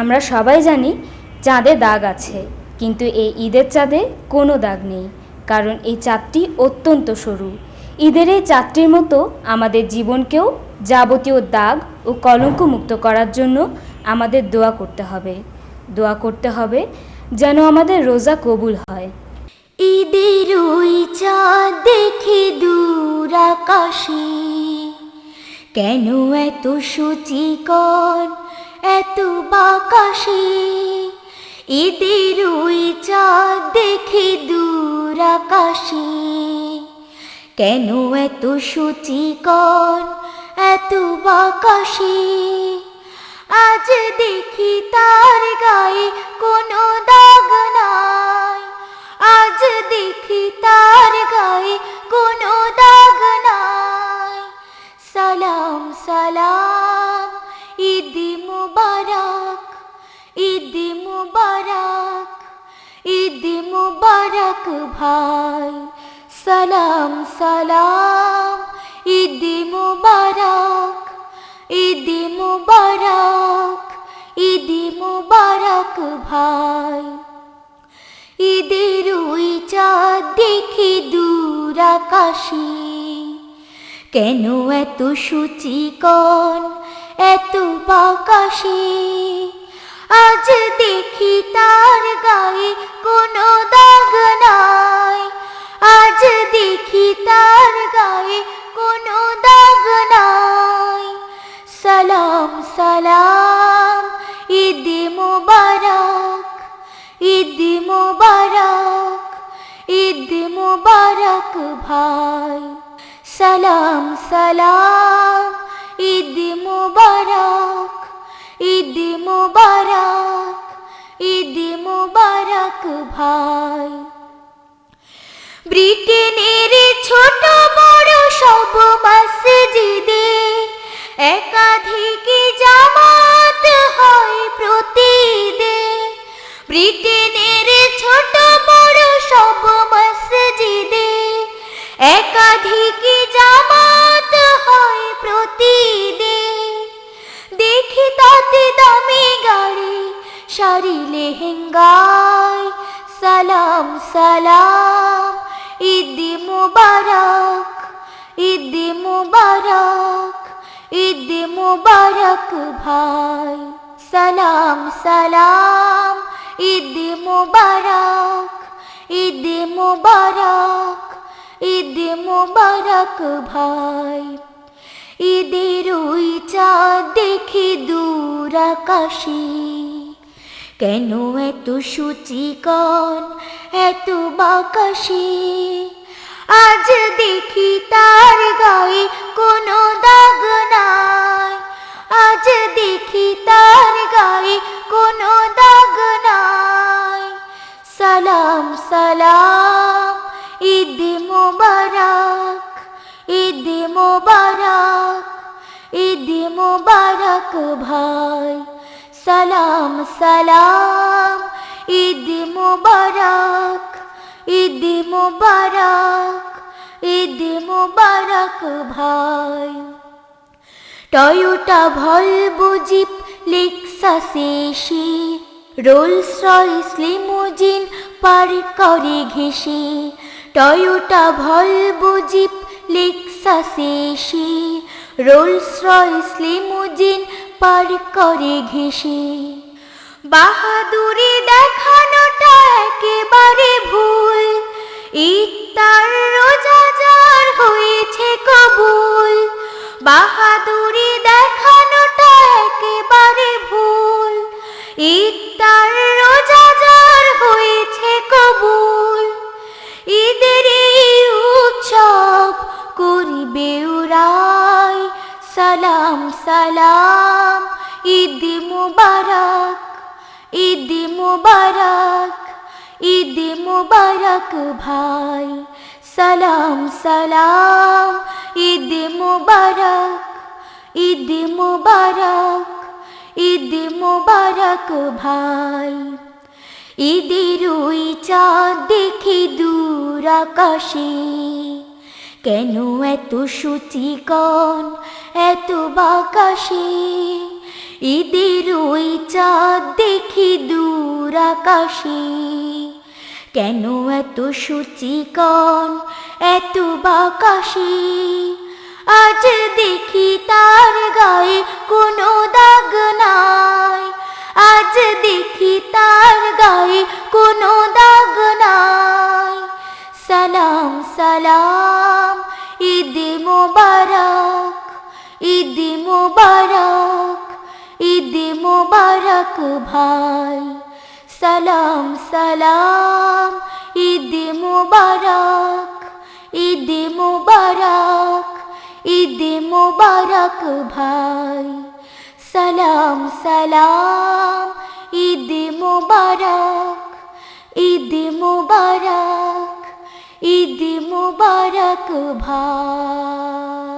আমরা সবাই জানি চাঁদে দাগ আছে, কিন্তু এই ঈদের চাঁদে কোনো দাগ নেই, কারণ এই চাঁদটি অত্যন্ত সরু। ঈদের এই চাঁদটির মতো আমাদের জীবনকেও যাবতীয় দাগ ও কলঙ্ক মুক্ত করার জন্য আমাদের দোয়া করতে হবে। দোয়া করতে হবে যেন আমাদের রোজা কবুল হয়। ঈদের ওই চাঁদ দেখে দূর আকাশে কেন এত সূচিকর এত বাকাশে ঈদের ওই চাঁদ দেখে দূর আকাশে। কেন এত সূচিকর এত বাকাশে? আজ দেখি তার গায়ে কোনো দাগ নাই। আজ দেখি তার গায়ে কোনো দাগ নাই। সালাম সালাম। ঈদ মুবারক ঈদ মুবারক ঈদ মুবারক ভাই। সালাম সালাম, ঈদ মুবারক ঈদ মুবারক ঈদ মুবারক ভাই। ঈদের ওই চাঁদ দেখি দূর আকাশে, কেন এত সূচিকন এত বাকাশে। আজ দেখি তার গায়ে কোনো দাগ নাই। আজ দেখি তার গায়ে কোনো দাগ নাই। সালাম সালাম, ঈদ মুবারক ঈদ মুবারক ঈদ মুবারক ভাই। সালাম সালাম ঈদ মুবারক ঈদ মুবারক ঈদ মুবারক ভাই। ব্রিটেনের ছোট বড় সব মসজিদে একাধিক জামাত সালাম, ঈদ মুবারক ঈদ মুবারক ঈদ মুবারক ভাই। সালাম সালাম, ঈদ মুবারক ঈদ মুবারক ঈদ মুবারক ভাই। ঈদের ওই চাঁদ দেখি দূর আকাশে। কেন এত সূচিকন এত বাকাশে। আজ দেখি তার গায়ে কোনো দাগ নাই। আজ দেখি তার গায়ে কোনো দাগ নাই। সালাম সালাম, ঈদ মোবারক। ঈদ মোবারক ঈদ মোবারক ভাই। সালাম সালাম। ঈদ মোবারক ঈদ মোবারক ঈদ মোবারক ভাই। টয়োটা ভলভো জিপ লেক্সাস এসে রোলস রয়েস লিমুজিন, পার করে ঘেসে টয়োটা ভলভো জিপ লেক্সাস এসে রোলস রয়েস লিমুজিন পার করে ঘেসে বাহাদুরি দেখানোটা একেবারে ভুল। ইত্তার রোজা যার হয়েছে কবুল। বাহাদুরি দেখানোটা একেবারে ভুল। ইত্তার রোজা যার হয়েছে কবুল। ঈদের এই উৎসব করিবে উড়াই সালাম সালাম। ঈদ মুবারক ঈদ মুবারক ঈদ মুবারক ভাই। সালাম সালাম। ঈদ মুবারক ঈদ মুবারক ঈদ মুবারক ভাই। ঈদের ওই চাঁদ দেখি দূর আকাশে। কেন এত সূচিকন এত বাকাশে? ঈদের ওই চাঁদ দেখি দূর আকাশে। কেন এত সূচিকন এত বাকাশে? আজ দেখি তার গায়ে কোনো দাগ নাই। আজ দেখি তার গায়ে কোনো দাগ নাই। সালাম সালাম। ঈদ মোবারক ঈদ মোবারক ঈদ মোবারক ভাই। সালাম সালাম, ঈদ মোবারক ঈদ মোবারক ঈদ মোবারক ভাই। সালাম সালাম, ঈদ মোবারক ঈদ মোবারক ঈদ মুবারক ভাই।